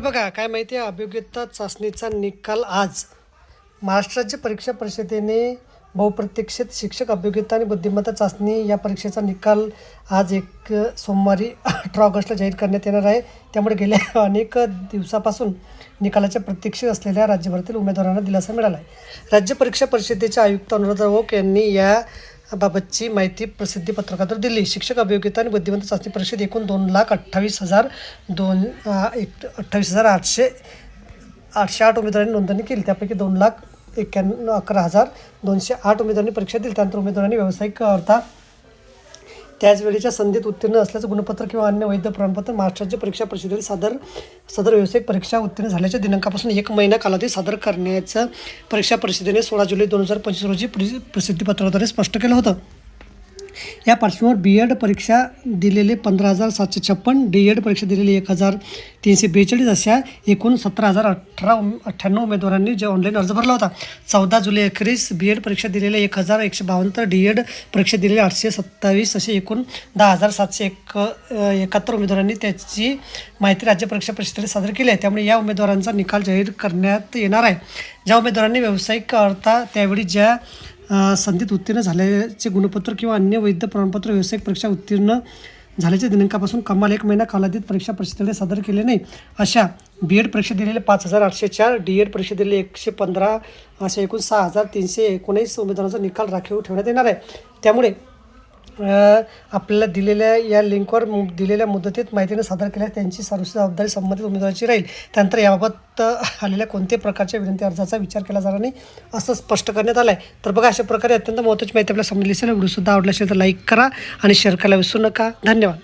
बघा काय माहिती आहे? अभियोग्यता चाचणीचा निकाल आज. महाराष्ट्र राज्य परीक्षा परिषदेने बहुप्रतीक्षित शिक्षक अभियोग्यता आणि बुद्धिमत्ता चाचणी या परीक्षेचा निकाल आज एक सोमवारी अठरा ऑगस्टला जाहीर करण्यात येणार आहे. त्यामुळे गेल्या अनेक दिवसापासून निकालाच्या प्रतीक्षेत असलेल्या राज्यभरातील उमेदवारांना दिलासा मिळाला आहे. राज्य परीक्षा परिषदेचे आयुक्त अनुराधा ओक यांनी या बाबतची माहिती प्रसिद्धी पत्रकाद्वारे दिली. शिक्षक अभियोग्यता आणि बुद्धिमत्ता चाचणी परीक्षेत एकूण दोन लाख अठ्ठावीस हजार दोन एक अठ्ठावीस हजार आठशे आठशे आठ उमेदवारांनी नोंदणी केली. त्यापैकी दोन लाख एक्क्याण्णव अकरा हजार दोनशे आठ उमेदवारांनी परीक्षा दिली. त्यानंतर उमेदवारांनी व्यावसायिक अर्था त्याच वेळेच्या संधीत उत्तीर्ण असल्याचं गुणपत्र किंवा अन्य वैध प्रमाणपत्र महाराष्ट्राच्या परीक्षा परिषदेने सादर सदर व्यावसायिक परीक्षा उत्तीर्ण झाल्याच्या दिनांकापासून एक महिना कालावधी सादर करण्याचं परीक्षा परिषदेने सोळा जुलै दोन हजार पंचवीस रोजी प्रसिद्धीपत्राद्वारे स्पष्ट केलं होतं. या पार्श्वभूमीवर बी एड परीक्षा दिलेले पंधरा हजार सातशे छप्पन डी एड परीक्षा दिलेली एक हजार तीनशे बेचाळीस अशा एकूण सतरा हजार अठरा अठ्ठ्याण्णव उमेदवारांनी जे ऑनलाईन अर्ज भरला होता. चौदा जुलै अखेरीस बी एड परीक्षा दिलेले एक हजार एकशे बावन्न डी एड परीक्षा दिलेले आठशे सत्तावीस असे एकूण दहा हजार सातशे एक एकाहत्तर उमेदवारांनी त्याची माहिती राज्य परीक्षा परिषदेने सादर केली आहे. त्यामुळे या उमेदवारांचा निकाल जाहीर करण्यात येणार आहे. ज्या उमेदवारांनी व्यावसायिक अर्था त्यावेळी ज्या संधीत उत्तीर्ण झाल्याचे गुणपत्र किंवा अन्य वैध प्रमाणपत्र व्यावसायिक परीक्षा उत्तीर्ण झाल्याच्या दिनांकापासून कमाल एक महिना कालावधीत परीक्षा परिषदेने सादर केले नाही. अशा बी एड परीक्षा दिलेले पाच हजार आठशे चार डी एड परीक्षा दिलेले एकशे पंधरा असे एकूण सहा हजार तीनशे एकोणीस उमेदवारांचा निकाल राखीव ठेवण्यात येणार आहे. त्यामुळे आपल्याला दिलेल्या या लिंकवर दिलेल्या मुदतीत माहितीने सादर केल्यास त्यांची सर्व जबाबदारी संबंधित उमेदवाराची राहील. त्यानंतर याबाबत आलेल्या कोणत्याही प्रकारच्या विनंती अर्जाचा विचार केला जाणार नाही असं स्पष्ट करण्यात आलं आहे तर बघा अशा प्रकारे अत्यंत महत्त्वाची माहिती आपल्याला समजली असेल व्हिडिओसुद्धा आवडला असेल तर लाईक करा आणि शेअर करायला विसरू नका. धन्यवाद.